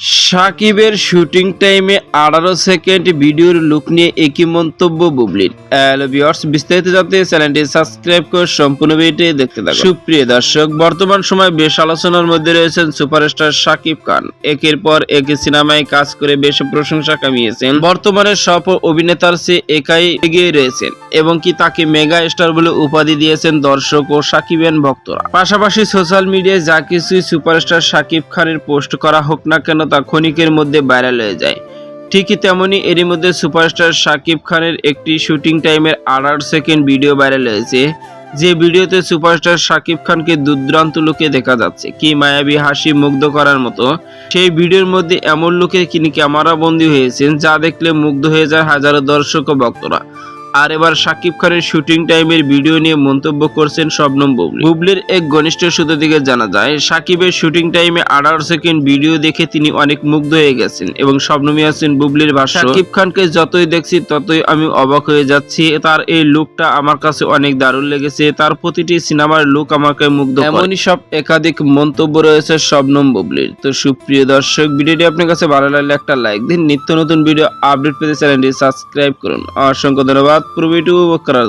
সাকিবের শুটিং টাইমে আঠারো সেকেন্ড ভিডিওর লুক নিয়ে একই মন্তব্য বুবলির। হ্যালো বিস্তারিত জানতে চ্যানেলটি সাবস্ক্রাইব করে সম্পূর্ণ ভিডিওটি দেখতে থাকুন। সুপ্রিয় দর্শক, বর্তমান সময় বেশ আলোচনার মধ্যে রয়েছেন সুপারস্টার সাকিব খান। একের পর এক সিনেমায় কাজ করে বেশ প্রশংসা কামিয়েছেন। বর্তমানে সব অভিনেতার সে একাই এগিয়ে রয়েছেন এবং কি তাকে মেগা স্টার বলে উপাধি দিয়েছেন দর্শক ও সাকিবেন ভক্তরা। পাশাপাশি সোশ্যাল মিডিয়ায় যা কিছুই সুপারস্টার সাকিব খানের পোস্ট করা হোক না কেন তা ক্ষণিকের মধ্যে ভাইরাল হয়ে যায়। ঠিকই তেমনি এরই মধ্যে সুপারস্টার সাকিব খানের একটি শুটিং টাইমের আঠারো সেকেন্ড ভিডিও ভাইরাল হয়েছে, যে ভিডিওতে সুপারস্টার সাকিব খানকে দুর্দান্ত লুকে দেখা যাচ্ছে। কি মায়াবী হাসি মুগ্ধ করার মতো। সেই ভিডিওর মধ্যে এমন লোকে তিনি ক্যামেরা বন্দী হয়েছেন, যা দেখলে মুগ্ধ হয়ে যায় হাজারো দর্শক ও ভক্তরা। আর এবার সাকিব খানের শুটিং টাইমের ভিডিও নিয়ে মন্তব্য করছেন শবনম বুবলি। বুবলির এক ঘনিষ্ঠ সূত্র থেকে জানা যায় সাকিবের শুটিং টাইমে আঠারো সেকেন্ড ভিডিও দেখে তিনি অনেক মুগ্ধ হয়ে গেছেন এবং শবনম ইয়াসিন বুবলির ভাষ্য সাকিব খানকে যতই দেখছি ততই আমি অবাক হয়ে যাচ্ছি। তার এই লুকটা আমার কাছে অনেক দারুণ লেগেছে। তার প্রতিটি সিনেমার লুক আমাকে মুগ্ধ করে। এমনই সব একাধিক মন্তব্য রয়েছে শবনম বুবলির। তো সুপ্রিয় দর্শক ভিডিওটি আপনার কাছে ভালো লাগলে একটা লাইক দিন। নিত্য নতুন ভিডিও আপডেট পেতে চ্যানেলটি সাবস্ক্রাইব করুন। অসংখ্য ধন্যবাদ। পুরো ভিডিও উপভোগ করার জন্য